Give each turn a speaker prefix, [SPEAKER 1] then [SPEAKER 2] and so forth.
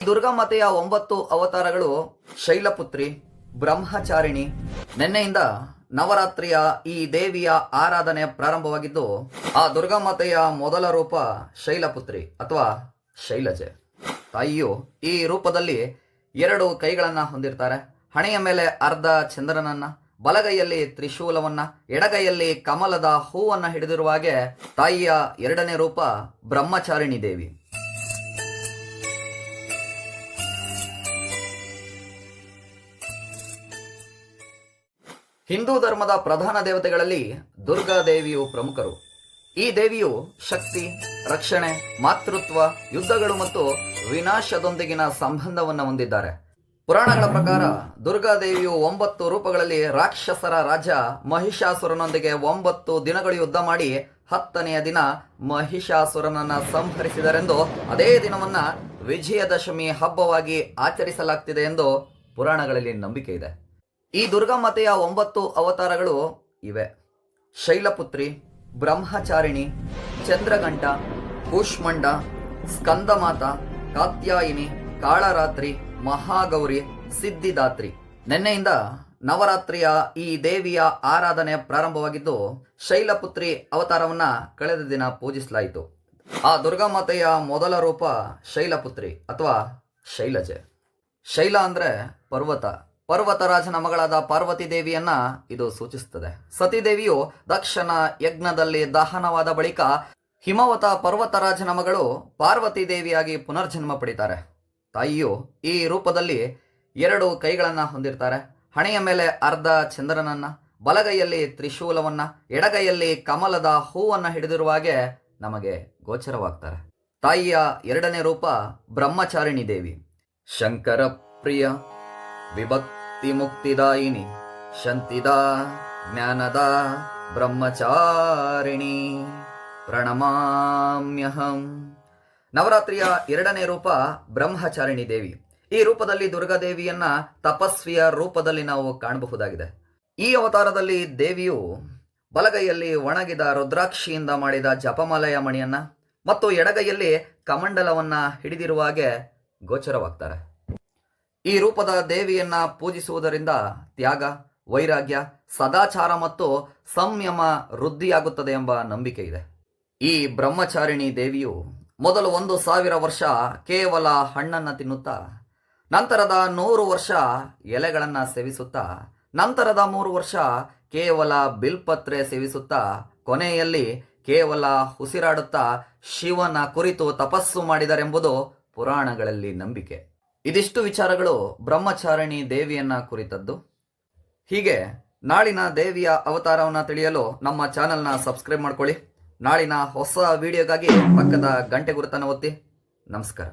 [SPEAKER 1] ದುರ್ಗಾಮಾತೆಯ ಒಂಬತ್ತು ಅವತಾರಗಳು ಶೈಲಪುತ್ರಿ, ಬ್ರಹ್ಮಚಾರಿಣಿ, ನಿನ್ನೆಯಿಂದ ನವರಾತ್ರಿಯ ಈ ದೇವಿಯ ಆರಾಧನೆ ಪ್ರಾರಂಭವಾಗಿದ್ದು, ಆ ದುರ್ಗಾಮಾತೆಯ ಮೊದಲ ರೂಪ ಶೈಲಪುತ್ರಿ ಅಥವಾ ಶೈಲಜೆ. ತಾಯಿಯು ಈ ರೂಪದಲ್ಲಿ ಎರಡು ಕೈಗಳನ್ನ ಹೊಂದಿರ್ತಾರೆ. ಹಣೆಯ ಮೇಲೆ ಅರ್ಧ ಚಂದ್ರನನ್ನ ಬಲಗೈಯಲ್ಲಿ ತ್ರಿಶೂಲವನ್ನ, ಎಡಗೈಯಲ್ಲಿ ಕಮಲದ ಹೂವನ್ನ ಹಿಡಿದಿರುವ ಹಾಗೆ ತಾಯಿಯ ಎರಡನೇ ರೂಪ ಬ್ರಹ್ಮಚಾರಿಣಿ ದೇವಿ. ಹಿಂದೂ ಧರ್ಮದ ಪ್ರಧಾನ ದೇವತೆಗಳಲ್ಲಿ ದುರ್ಗಾ ದೇವಿಯು ಪ್ರಮುಖರು. ಈ ದೇವಿಯು ಶಕ್ತಿ, ರಕ್ಷಣೆ, ಮಾತೃತ್ವ, ಯುದ್ಧಗಳು ಮತ್ತು ವಿನಾಶದೊಂದಿಗಿನ ಸಂಬಂಧವನ್ನು ಹೊಂದಿದ್ದಾರೆ. ಪುರಾಣಗಳ ಪ್ರಕಾರ ದುರ್ಗಾ ದೇವಿಯು ಒಂಬತ್ತು ರೂಪಗಳಲ್ಲಿ ರಾಕ್ಷಸರ ರಾಜ ಮಹಿಷಾಸುರನೊಂದಿಗೆ ಒಂಬತ್ತು ದಿನಗಳು ಯುದ್ಧ ಮಾಡಿ ಹತ್ತನೆಯ ದಿನ ಮಹಿಷಾಸುರನನ್ನ ಸಂಹರಿಸಿದರೆಂದು ಅದೇ ದಿನವನ್ನ ವಿಜಯದಶಮಿ ಹಬ್ಬವಾಗಿ ಆಚರಿಸಲಾಗ್ತಿದೆ ಎಂದು ಪುರಾಣಗಳಲ್ಲಿ ನಂಬಿಕೆ ಇದೆ. ಈ ದುರ್ಗಾಮಾತೆಯ ಒಂಬತ್ತು ಅವತಾರಗಳು ಇವೆ. ಶೈಲಪುತ್ರಿ, ಬ್ರಹ್ಮಚಾರಿಣಿ ಚಂದ್ರಗಂಟ ಕೂಷ್ಮಂಡ, ಸ್ಕಂದಮಾತ, ಕಾತ್ಯಾಯಿನಿ, ಕಾಳರಾತ್ರಿ, ಮಹಾಗೌರಿ, ಸಿದ್ಧಿದಾತ್ರಿ. ನಿನ್ನೆಯಿಂದ ನವರಾತ್ರಿಯ ಈ ದೇವಿಯ ಆರಾಧನೆ ಪ್ರಾರಂಭವಾಗಿದ್ದು, ಶೈಲಪುತ್ರಿ ಅವತಾರವನ್ನ ಕಳೆದ ದಿನ ಪೂಜಿಸಲಾಯಿತು. ಆ ದುರ್ಗಾಮಾತೆಯ ಮೊದಲ ರೂಪ ಶೈಲಪುತ್ರಿ ಅಥವಾ ಶೈಲಜೆ. ಶೈಲ ಅಂದ್ರೆ ಪರ್ವತ. ಪರ್ವತರಾಜನ ಮಗಳಾದ ಪಾರ್ವತಿ ದೇವಿಯನ್ನ ಇದು ಸೂಚಿಸುತ್ತದೆ. ಸತಿದೇವಿಯು ದಕ್ಷನ ಯಜ್ಞದಲ್ಲಿ ದಹನವಾದ ಬಳಿಕ ಹಿಮವತ ಪರ್ವತರಾಜನ ಮಗಳು ಪಾರ್ವತಿ ದೇವಿಯಾಗಿ ಪುನರ್ಜನ್ಮ ಪಡಿತಾರೆ. ತಾಯಿಯು ಈ ರೂಪದಲ್ಲಿ ಎರಡು ಕೈಗಳನ್ನ ಹೊಂದಿರ್ತಾರೆ. ಹಣೆಯ ಮೇಲೆ ಅರ್ಧ ಚಂದ್ರನನ್ನ, ಬಲಗೈಯಲ್ಲಿ ತ್ರಿಶೂಲವನ್ನ, ಎಡಗೈಯಲ್ಲಿ ಕಮಲದ ಹೂವನ್ನ ಹಿಡಿದಿರುವ ಹಾಗೆ ನಮಗೆ ಗೋಚರವಾಗ್ತಾರೆ. ತಾಯಿಯ ಎರಡನೇ ರೂಪ ಬ್ರಹ್ಮಚಾರಿಣಿ ದೇವಿ. ಶಂಕರ ಪ್ರಿಯ ವಿಭಕ್ತಿ ಮುಕ್ತಿದಾಯಿನಿ ಶಂತಿದ, ಜ್ಞಾನದ ಬ್ರಹ್ಮಚಾರಿಣಿ. ಪ್ರಣಮಾಮ್ಯಹಂ. ನವರಾತ್ರಿಯ ಎರಡನೇ ರೂಪ ಬ್ರಹ್ಮಚಾರಿಣಿ ದೇವಿ. ಈ ರೂಪದಲ್ಲಿ ದುರ್ಗಾದೇವಿಯನ್ನ ತಪಸ್ವಿಯ ರೂಪದಲ್ಲಿ ನಾವು ಕಾಣಬಹುದಾಗಿದೆ. ಈ ಅವತಾರದಲ್ಲಿ ದೇವಿಯು ಬಲಗೈಯಲ್ಲಿ ಒಣಗಿದ ರುದ್ರಾಕ್ಷಿಯಿಂದ ಮಾಡಿದ ಜಪಮಾಲೆಯ ಮಣಿಯನ್ನ ಮತ್ತು ಎಡಗೈಯಲ್ಲಿ ಕಮಂಡಲವನ್ನ ಹಿಡಿದಿರುವ ಹಾಗೆ ಗೋಚರವಾಗ್ತಾರೆ. ಈ ರೂಪದ ದೇವಿಯನ್ನ ಪೂಜಿಸುವುದರಿಂದ ತ್ಯಾಗ, ವೈರಾಗ್ಯ, ಸದಾಚಾರ ಮತ್ತು ಸಂಯಮ ವೃದ್ಧಿಯಾಗುತ್ತದೆ ಎಂಬ ನಂಬಿಕೆ ಇದೆ. ಈ ಬ್ರಹ್ಮಚಾರಿಣಿ ದೇವಿಯು ಮೊದಲು ಒಂದು ಸಾವಿರ ವರ್ಷ ಕೇವಲ ಹಣ್ಣನ್ನು ತಿನ್ನುತ್ತಾ, ನಂತರದ ನೂರು ವರ್ಷ ಎಲೆಗಳನ್ನು ಸೇವಿಸುತ್ತಾ, ನಂತರದ ಮೂರು ವರ್ಷ ಕೇವಲ ಬಿಲ್ಪತ್ರೆ ಸೇವಿಸುತ್ತಾ, ಕೊನೆಯಲ್ಲಿ ಕೇವಲ ಉಸಿರಾಡುತ್ತಾ ಶಿವನ ಕುರಿತು ತಪಸ್ಸು ಮಾಡಿದರೆಂಬುದು ಪುರಾಣಗಳಲ್ಲಿ ನಂಬಿಕೆ. ಇದಿಷ್ಟು ವಿಚಾರಗಳು ಬ್ರಹ್ಮಚಾರಿಣಿ ದೇವಿಯನ್ನ ಕುರಿತದ್ದು. ಹೀಗೆ ನಾಳಿನ ದೇವಿಯ ಅವತಾರವನ್ನು ತಿಳಿಯಲು ನಮ್ಮ ಚಾನೆಲ್ನ ಸಬ್ಸ್ಕ್ರೈಬ್ ಮಾಡ್ಕೊಳ್ಳಿ. ನಾಳಿನ ಹೊಸ ವಿಡಿಯೋಗಾಗಿ ಪಕ್ಕದ ಗಂಟೆ ಗುರುತನ್ನು ಒತ್ತಿ. ನಮಸ್ಕಾರ.